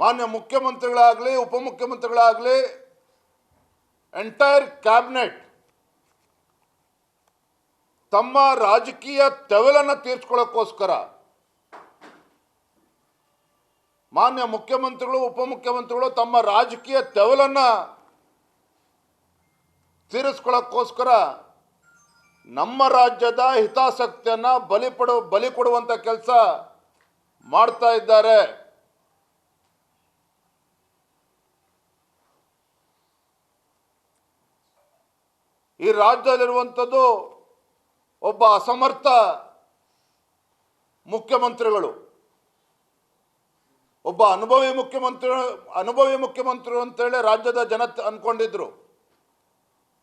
ಮಾನ್ಯ ಮುಖ್ಯಮಂತ್ರಿಗಳಾಗಲಿ, ಉಪಮುಖ್ಯಮಂತ್ರಿಗಳಾಗಲಿ ಎಂಟೈರ್ ಕ್ಯಾಬಿನೆಟ್ ತಮ್ಮ ರಾಜಕೀಯ ತೆವಲನ್ನು ತೀರ್ಸ್ಕೊಳ್ಳೋಕ್ಕೋಸ್ಕರ ಮಾನ್ಯ ಮುಖ್ಯಮಂತ್ರಿಗಳು, ಉಪಮುಖ್ಯಮಂತ್ರಿಗಳು ತಮ್ಮ ರಾಜಕೀಯ ತೆವಲನ್ನು ತೀರಿಸ್ಕೊಳ್ಳೋಕ್ಕೋಸ್ಕರ ನಮ್ಮ ರಾಜ್ಯದ ಹಿತಾಸಕ್ತಿಯನ್ನ ಬಲಿ ಪಡ, ಬಲಿ ಕೊಡುವಂಥ ಕೆಲಸ ಮಾಡ್ತಾ ಇದ್ದಾರೆ. ಈ ರಾಜ್ಯದಲ್ಲಿರುವಂಥದ್ದು ಒಬ್ಬ ಅಸಮರ್ಥ ಮುಖ್ಯಮಂತ್ರಿಗಳು, ಒಬ್ಬ ಅನುಭವಿ ಮುಖ್ಯಮಂತ್ರಿ ಅನುಭವಿ ಮುಖ್ಯಮಂತ್ರಿ ಅಂತೇಳಿ ರಾಜ್ಯದ ಜನ ಅಂದ್ಕೊಂಡಿದ್ರು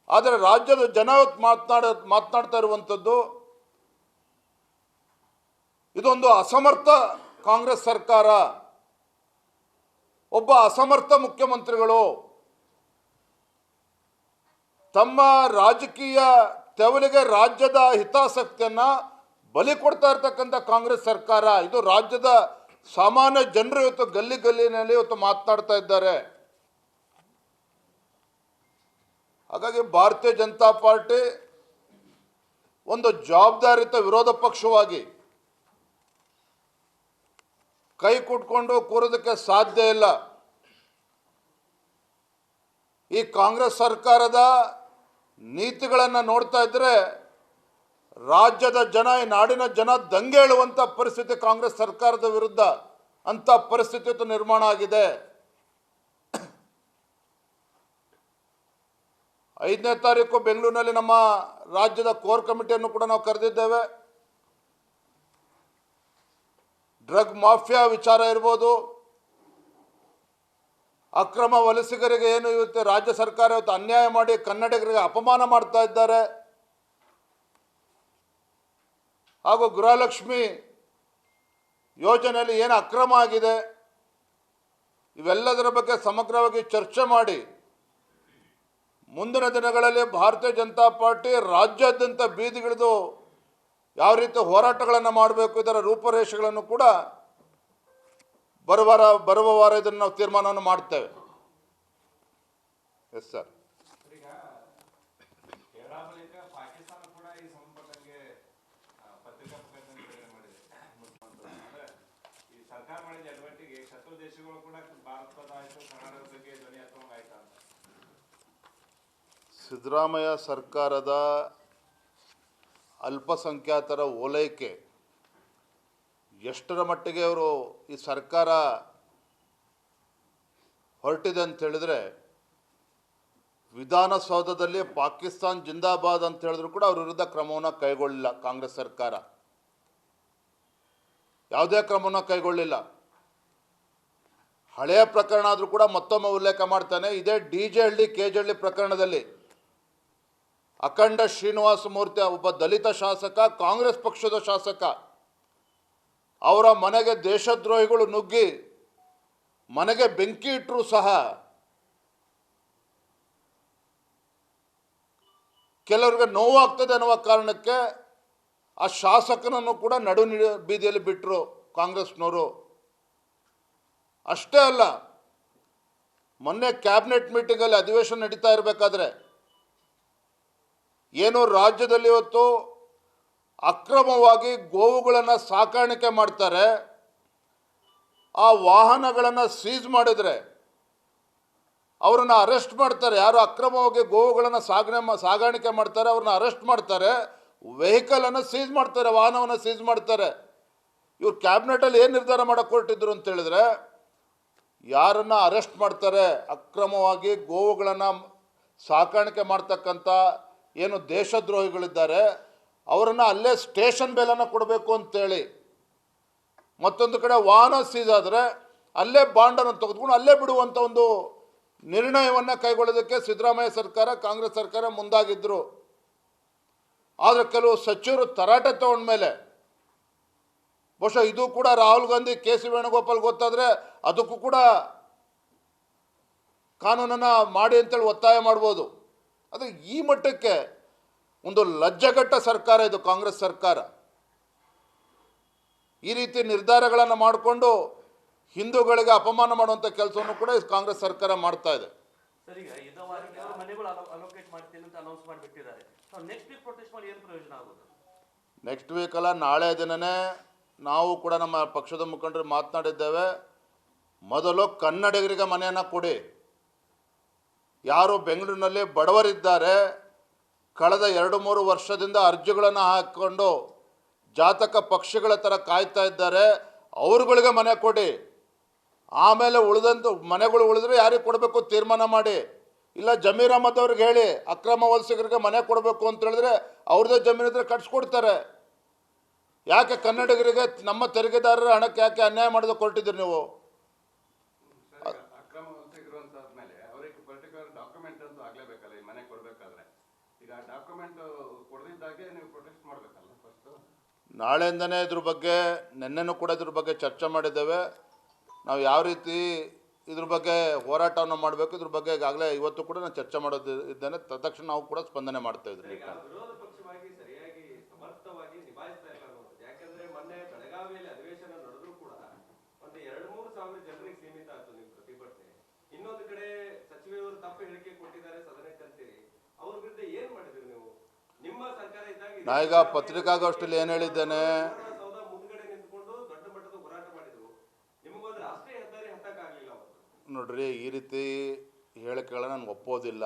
ಆದರೆ ರಾಜ್ಯದ ಜನ ಮಾತನಾಡ, ಮಾತನಾಡ್ತಾ ಇರುವಂಥದ್ದು ಇದೊಂದು ಅಸಮರ್ಥ ಕಾಂಗ್ರೆಸ್ ಸರ್ಕಾರ. ಒಬ್ಬ ಅಸಮರ್ಥ ಮುಖ್ಯಮಂತ್ರಿಗಳು ತಮ್ಮ ರಾಜಕೀಯ ತೆವಲಿಗೆ ರಾಜ್ಯದ ಹಿತಾಸಕ್ತಿಯನ್ನ ಬಲಿ ಕೊಡ್ತಾ ಇರ್ತಕ್ಕಂಥ ಕಾಂಗ್ರೆಸ್ ಸರ್ಕಾರ. ಇದು ರಾಜ್ಯದ ಸಾಮಾನ್ಯ ಜನರು ಇವತ್ತು ಗಲ್ಲಿ ಗಲ್ಲಿನಲ್ಲಿ ಇವತ್ತು ಮಾತನಾಡ್ತಾ ಇದ್ದಾರೆ. ಹಾಗಾಗಿ ಭಾರತೀಯ ಜನತಾ ಪಾರ್ಟಿ ಒಂದು ಜವಾಬ್ದಾರಿತ ವಿರೋಧ ಪಕ್ಷವಾಗಿ ಕೈ ಕುಟ್ಕೊಂಡು ಕೂರೋದಕ್ಕೆ ಸಾಧ್ಯ ಇಲ್ಲ. ಈ ಕಾಂಗ್ರೆಸ್ ಸರ್ಕಾರದ ನೀತಿಗಳನ್ನು ನೋಡ್ತಾ ಇದ್ರೆ ರಾಜ್ಯದ ಜನ, ಈ ನಾಡಿನ ಜನ ದಂಗೆ ಹೇಳುವಂಥ ಪರಿಸ್ಥಿತಿ ಕಾಂಗ್ರೆಸ್ ಸರ್ಕಾರದ ವಿರುದ್ಧ. ಅಂಥ ಪರಿಸ್ಥಿತಿ ನಿರ್ಮಾಣ ಆಗಿದೆ. ಐದನೇ ತಾರೀಕು ಬೆಂಗಳೂರಿನಲ್ಲಿ ನಮ್ಮ ರಾಜ್ಯದ ಕೋರ್ ಕಮಿಟಿಯನ್ನು ಕೂಡ ನಾವು ಕರೆದಿದ್ದೇವೆ. ಡ್ರಗ್ ಮಾಫಿಯಾ ವಿಚಾರ ಇರ್ಬೋದು. ಅಕ್ರಮ ವಲಸಿಗರಿಗೆ ಏನು ಇವತ್ತು ರಾಜ್ಯ ಸರ್ಕಾರ ಇವತ್ತು ಅನ್ಯಾಯ ಮಾಡಿ ಕನ್ನಡಿಗರಿಗೆ ಅಪಮಾನ ಮಾಡ್ತಾ ಇದ್ದಾರೆ. ಹಾಗೂ ಗೃಹಲಕ್ಷ್ಮಿ ಯೋಜನೆಯಲ್ಲಿ ಏನು ಅಕ್ರಮ ಆಗಿದೆ. ಇವೆಲ್ಲದರ ಬಗ್ಗೆ ಸಮಗ್ರವಾಗಿ ಚರ್ಚೆ ಮಾಡಿ ಮುಂದಿನ ದಿನಗಳಲ್ಲಿ ಭಾರತೀಯ ಜನತಾ ಪಾರ್ಟಿ ರಾಜ್ಯಾದ್ಯಂತ ಬೀದಿಗಿಳಿದು ಯಾವ ರೀತಿ ಹೋರಾಟಗಳನ್ನು ಮಾಡಬೇಕು, ಇದರ ರೂಪರೇಷೆಗಳನ್ನು ಕೂಡ ಬರುವ ವಾರ ಬರುವ ವಾರ ಇದನ್ನು ನಾವು ತೀರ್ಮಾನವನ್ನು ಮಾಡ್ತೇವೆ. ಎಸ್ ಸರ್ ಭಾರತದ ಆಯಿತು ಕರ್ನಾಟಕದ ಬಗ್ಗೆ ಧ್ವನಿ ಸಿದ್ದರಾಮಯ್ಯ ಸರ್ಕಾರದ ಅಲ್ಪಸಂಖ್ಯಾತರ ಓಲೈಕೆ, ಎಷ್ಟರ ಮಟ್ಟಿಗೆ ಅವರು ಈ ಸರ್ಕಾರ ಹೊರಟಿದೆ ಅಂತ ಹೇಳಿದ್ರೆ ವಿಧಾನಸೌಧದಲ್ಲಿ ಪಾಕಿಸ್ತಾನ್ ಜಿಂದಾಬಾದ್ ಅಂತ ಹೇಳಿದ್ರು ಕೂಡ ಅವ್ರ ವಿರುದ್ಧ ಕ್ರಮವನ್ನು ಕೈಗೊಳ್ಳಿಲ್ಲ ಕಾಂಗ್ರೆಸ್ ಸರ್ಕಾರ. ಯಾವುದೇ ಕ್ರಮವನ್ನು ಕೈಗೊಳ್ಳಿಲ್ಲ. ಹಳೆಯ ಪ್ರಕರಣ ಆದರೂ ಕೂಡ ಮತ್ತೊಮ್ಮೆ ಉಲ್ಲೇಖ ಮಾಡ್ತಾನೆ, ಇದೇ D J Halli, K J Halli ಪ್ರಕರಣದಲ್ಲಿ ಅಖಂಡ ಶ್ರೀನಿವಾಸ ಮೂರ್ತಿ, ಒಬ್ಬ ದಲಿತ ಶಾಸಕ, ಕಾಂಗ್ರೆಸ್ ಪಕ್ಷದ ಶಾಸಕ, ಅವರ ಮನೆಗೆ ದೇಶದ್ರೋಹಿಗಳು ನುಗ್ಗಿ, ಮನೆಗೆ ಬೆಂಕಿ ಇಟ್ಟರೂ ಸಹ ಕೆಲವರಿಗೆ ನೋವಾಗ್ತದೆ ಅನ್ನುವ ಕಾರಣಕ್ಕೆ ಆ ಶಾಸಕನನ್ನು ಕೂಡ ನಡು ಬೀದಿಯಲ್ಲಿ ಬಿಟ್ಟರು ಕಾಂಗ್ರೆಸ್ನವರು. ಅಷ್ಟೇ ಅಲ್ಲ, ಮೊನ್ನೆ ಕ್ಯಾಬಿನೆಟ್ ಮೀಟಿಂಗಲ್ಲಿ ಅಧಿವೇಶನ ನಡೀತಾ ಇರಬೇಕಾದ್ರೆ ಏನು ರಾಜ್ಯದಲ್ಲಿ ಇವತ್ತು ಅಕ್ರಮವಾಗಿ ಗೋವುಗಳನ್ನು ಸಾಕಾಣಿಕೆ ಮಾಡ್ತಾರೆ. ಆ ವಾಹನಗಳನ್ನು ಸೀಜ್ ಮಾಡಿದರೆ ಅವರನ್ನು ಅರೆಸ್ಟ್ ಮಾಡ್ತಾರೆ. ಯಾರು ಅಕ್ರಮವಾಗಿ ಗೋವುಗಳನ್ನು ಸಾಗಣೆ ಸಾಗಾಣಿಕೆ ಮಾಡ್ತಾರೆ, ಅವ್ರನ್ನ ಅರೆಸ್ಟ್ ಮಾಡ್ತಾರೆ. ವೆಹಿಕಲನ್ನು ಸೀಜ್ ಮಾಡ್ತಾರೆ, ವಾಹನವನ್ನು ಸೀಜ್ ಮಾಡ್ತಾರೆ. ಇವ್ರು ಕ್ಯಾಬಿನೆಟಲ್ಲಿ ಏನು ನಿರ್ಧಾರ ಮಾಡೋಕ್ಕೆ ಹೊರಟಿದ್ರು ಅಂತ ಹೇಳಿದ್ರೆ, ಯಾರನ್ನು ಅರೆಸ್ಟ್ ಮಾಡ್ತಾರೆ, ಅಕ್ರಮವಾಗಿ ಗೋವುಗಳನ್ನು ಸಾಕಾಣಿಕೆ ಮಾಡ್ತಕ್ಕಂಥ ಏನು ದೇಶದ್ರೋಹಿಗಳಿದ್ದಾರೆ, ಅವರನ್ನು ಅಲ್ಲೇ ಸ್ಟೇಷನ್ ಬೆಲೆನ ಕೊಡಬೇಕು ಅಂತೇಳಿ. ಮತ್ತೊಂದು ಕಡೆ ವಾಹನ ಸೀಜಾದರೆ ಅಲ್ಲೇ ಬಾಂಡನ್ನು ತೆಗೆದುಕೊಂಡು ಅಲ್ಲೇ ಬಿಡುವಂಥ ಒಂದು ನಿರ್ಣಯವನ್ನು ಕೈಗೊಳ್ಳೋದಕ್ಕೆ ಸಿದ್ದರಾಮಯ್ಯ ಸರ್ಕಾರ, ಕಾಂಗ್ರೆಸ್ ಸರ್ಕಾರ ಮುಂದಾಗಿದ್ದರು ಆದರೆ ಕೆಲವು ಸಚಿವರು ತರಾಟೆ ತಗೊಂಡ್ಮೇಲೆ ಬಹುಶಃ ಇದು ಕೂಡ ರಾಹುಲ್ ಗಾಂಧಿ, ಕೆ ಸಿ ವೇಣುಗೋಪಾಲ್ ಗೊತ್ತಾದರೆ ಅದಕ್ಕೂ ಕೂಡ ಕಾನೂನನ್ನು ಮಾಡಿ ಅಂತೇಳಿ ಒತ್ತಾಯ ಮಾಡ್ಬೋದು. ಆದರೆ ಈ ಮಟ್ಟಕ್ಕೆ ಒಂದು ಲಜ್ಜೆಗಟ್ಟ ಸರ್ಕಾರ ಇದು ಕಾಂಗ್ರೆಸ್ ಸರ್ಕಾರ. ಈ ರೀತಿ ನಿರ್ಧಾರಗಳನ್ನು ಮಾಡಿಕೊಂಡು ಹಿಂದೂಗಳಿಗೆ ಅಪಮಾನ ಮಾಡುವಂಥ ಕೆಲಸವನ್ನು ಕೂಡ ಕಾಂಗ್ರೆಸ್ ಸರ್ಕಾರ ಮಾಡ್ತಾ ಇದೆ. ನೆಕ್ಸ್ಟ್ ವೀಕ್ ಅಲ್ಲ ನಾಳೆ ದಿನನೇ ನಾವು ಕೂಡ ನಮ್ಮ ಪಕ್ಷದ ಮುಖಂಡರು ಮಾತನಾಡಿದ್ದೇವೆ. ಮೊದಲು ಕನ್ನಡಿಗರಿಗೆ ಮನೆಯನ್ನು ಕೊಡಿ. ಯಾರು ಬೆಂಗಳೂರಿನಲ್ಲಿ ಬಡವರಿದ್ದಾರೆ. ಕಳೆದ ಎರಡು ಮೂರು ವರ್ಷದಿಂದ ಅರ್ಜಿಗಳನ್ನು ಹಾಕಿಕೊಂಡು ಜಾತಕ ಪಕ್ಷಿಗಳ ಥರ ಕಾಯ್ತಾ ಇದ್ದಾರೆ. ಅವ್ರುಗಳಿಗೆ ಮನೆ ಕೊಡಿ. ಆಮೇಲೆ ಉಳಿದಂತ ಮನೆಗಳು ಉಳಿದ್ರೆ ಯಾರಿಗೆ ಕೊಡಬೇಕು ತೀರ್ಮಾನ ಮಾಡಿ. ಇಲ್ಲ ಜಮೀರ್ ಅಹಮದ್ ಅವ್ರಿಗೆ ಹೇಳಿ, ಅಕ್ರಮ ವಲಸಿಗರಿಗೆ ಮನೆ ಕೊಡಬೇಕು ಅಂತ ಹೇಳಿದ್ರೆ ಅವ್ರದ್ದೇ ಜಮೀನು ಇದ್ರೆ ಕಟ್ಸ್ಕೊಡ್ತಾರೆ. ಯಾಕೆ ಕನ್ನಡಿಗರಿಗೆ, ನಮ್ಮ ತೆರಿಗೆದಾರರ ಹಣಕ್ಕೆ ಯಾಕೆ ಅನ್ಯಾಯ ಮಾಡೋದಕ್ಕೆ ಹೊರಟಿದ್ದೀರಿ ನೀವು ಸರ್, ಈಗ ಅಕ್ರಮ ವಲಸಿಗರು ಅಂತ ಆದ್ಮೇಲೆ ಅವರಿಗೆ ಪರ್ಟಿಕ್ಯುಲರ್ ಡಾಕ್ಯುಮೆಂಟ್ ಅಂತೂ ಆಗ್ಲೇಬೇಕಲ್ಲ ಈ ಮನೆ ಕೊಡ್ಬೇಕಾದ್ರೆ ಈಗ ಡಾಕ್ಯುಮೆಂಟ್ ಕೊಡದಿದ್ದಾಗೆ ನೀವು ಪ್ರೊಟೆಸ್ಟ್ ಮಾಡ್ಬೇಕಲ್ಲ ಫಸ್ಟ್ ನಾಳೆಯಿಂದನೇ ಇದ್ರ ಬಗ್ಗೆ ನಿನ್ನೆನೂ ಕೂಡ ಇದ್ರ ಬಗ್ಗೆ ಚರ್ಚೆ ಮಾಡಿದ್ದೇವೆ. ನಾವು ಯಾವ ರೀತಿ ಇದ್ರ ಬಗ್ಗೆ ಹೋರಾಟವನ್ನು ಮಾಡಬೇಕು ಇದ್ರ ಬಗ್ಗೆ ಈಗಾಗಲೇ ಇವತ್ತು ಕೂಡ ನಾನು ಚರ್ಚೆ ಮಾಡೋದು ಇದ್ದೇನೆ. ತಕ್ಷಣ ನಾವು ಕೂಡ ಸ್ಪಂದನೆ ಮಾಡ್ತಾ ಇದ್ರಿ ಈಗ ವಿರೋಧ ಪಕ್ಷವಾಗಿ ಸರಿಯಾಗಿ ಸಮರ್ಥವಾಗಿ ನಿಭಾಯಿಸ್ತಾ ಇಲ್ಲ ಅನ್ನುವಂಥದ್ದು ತಪ್ಪು ಹೇಳಿಕೆ ಕೊಟ್ಟಿದ್ದಾರೆ ಸದನಕ್ಕೆ ಅಂತೀರಿ ಅವ್ರ ವಿರುದ್ಧ ಏನ್ ಮಾಡಿದ್ರಿ ನೀವು ನಿಮ್ಮ ಸರ್ಕಾರ ಇದ್ದಾಗ ನಾ ಈಗ ಪತ್ರಿಕಾಗೋಷ್ಠಿಯಲ್ಲಿ ಏನು ಹೇಳಿದ್ದೇನೆ ಸೌಧ ಮುಂದ್ಗಡೆ ನಿಂತ್ಕೊಂಡು ದೊಡ್ಡ ಮಟ್ಟದ ಹೋರಾಟ ಮಾಡಿದ್ರು ನಿಮಗೊಂದು ರಾಷ್ಟ್ರೀಯ ಹೆದ್ದಾರಿ ಏನು ಹೇಳಿದ್ದೇನೆ? ನೋಡ್ರಿ, ಈ ರೀತಿ ಹೇಳಿಕೆಗಳನ್ನ ನಾನು ಒಪ್ಪೋದಿಲ್ಲ.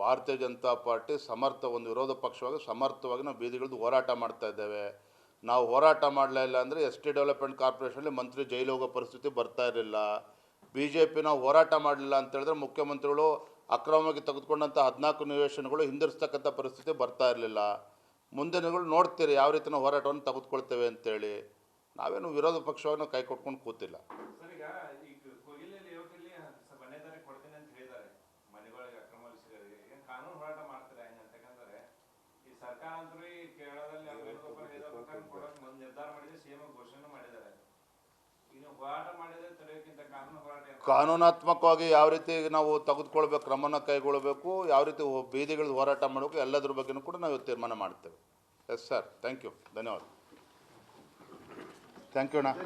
ಭಾರತೀಯ ಜನತಾ ಪಾರ್ಟಿ ಸಮರ್ಥ, ಒಂದು ವಿರೋಧ ಪಕ್ಷವಾಗಿ ಸಮರ್ಥವಾಗಿ ನಾವು ಬೀದಿಗಳದ್ದು ಹೋರಾಟ ಮಾಡ್ತಾ ಇದ್ದೇವೆ. ನಾವು ಹೋರಾಟ ಮಾಡಲೇ ಇಲ್ಲ ಅಂದರೆ ಎಸ್ ಟಿ ಡೆವಲಪ್ಮೆಂಟ್ ಕಾರ್ಪೊರೇಷನಲ್ಲಿ ಮಂತ್ರಿ ಜೈಲು ಹೋಗೋ ಪರಿಸ್ಥಿತಿ ಬರ್ತಾ ಇರಲಿಲ್ಲ. ಬಿ ಜೆ ಪಿ ನಾವು ಹೋರಾಟ ಮಾಡಲಿಲ್ಲ ಅಂತ ಹೇಳಿದ್ರೆ ಮುಖ್ಯಮಂತ್ರಿಗಳು ಅಕ್ರಮವಾಗಿ ತೆಗೆದುಕೊಂಡಂಥ ಹದಿನಾಲ್ಕು ನಿವೇಶನಗಳು ಹಿಂದಿರಿಸ್ತಕ್ಕಂಥ ಪರಿಸ್ಥಿತಿ ಬರ್ತಾ ಇರಲಿಲ್ಲ. ಮುಂದಿನಗಳು ನೋಡ್ತೀರಿ ಯಾವ ರೀತಿಯ ಹೋರಾಟವನ್ನು ತೆಗೆದುಕೊಳ್ತೇವೆ ಅಂತೇಳಿ. ನಾವೇನು ವಿರೋಧ ಪಕ್ಷವನ್ನು ಕೈ ಕೊಟ್ಕೊಂಡು ಕೂತಿಲ್ಲ ಸರ್ ಈಗ ಈಗ ಕೋಗಿಲೆ ಲೇಔಟಲ್ಲಿ ಮನೆದಾರಿ ಕೊಡ್ತೀನಿ ಅಂತ ಹೇಳಿದ್ದಾರೆ ಮನೆಗಳಿಗೆ ಅಕ್ರಮ ವಲಸಿಗರಿಗೆ ಈಗ ಕಾನೂನು ಹೋರಾಟ ಮಾಡ್ತಾರೆ ಹೆಂಗೆ ಅಂತಂದ್ರೆ ಈ ಸರ್ಕಾರ ಅಂತೂ ಈ ಕೇರಳದಲ್ಲಿ ಅವ್ರು ವೇಣುಗೋಪಾಲ್ ಹೇಳಿದ ಪ್ರಕಾರ ಕೊಡೋಕೆ ಒಂದು ನಿರ್ಧಾರ ಮಾಡಿದ್ರೆ ಸಿಎಂ ಘೋಷಣೆ ಮಾಡಿದ್ದಾರೆ ಈಗ ಹೋರಾಟ ಮಾಡಿದ್ರೆ ತಡೆಯೋಕ್ಕಿಂತ ಕಾನೂನು ಹೋರಾಟ ಏನು? ಕಾನೂನಾತ್ಮಕವಾಗಿ ಯಾವ ರೀತಿ ನಾವು ತೆಗೆದುಕೊಳ್ಬೇಕು, ಕ್ರಮನ ಕೈಗೊಳ್ಳಬೇಕು, ಯಾವ ರೀತಿ ಹೋ- ಹೋರಾಟ ಮಾಡಬೇಕು, ಎಲ್ಲದ್ರ ಬಗ್ಗೆನೂ ಕೂಡ ನಾವು ತೀರ್ಮಾನ ಮಾಡ್ತೇವೆ. ಎಸ್ ಸರ್ ಥ್ಯಾಂಕ್ ಯು ಧನ್ಯವಾದ. ಥ್ಯಾಂಕ್ ಯು ಅಣ್ಣ.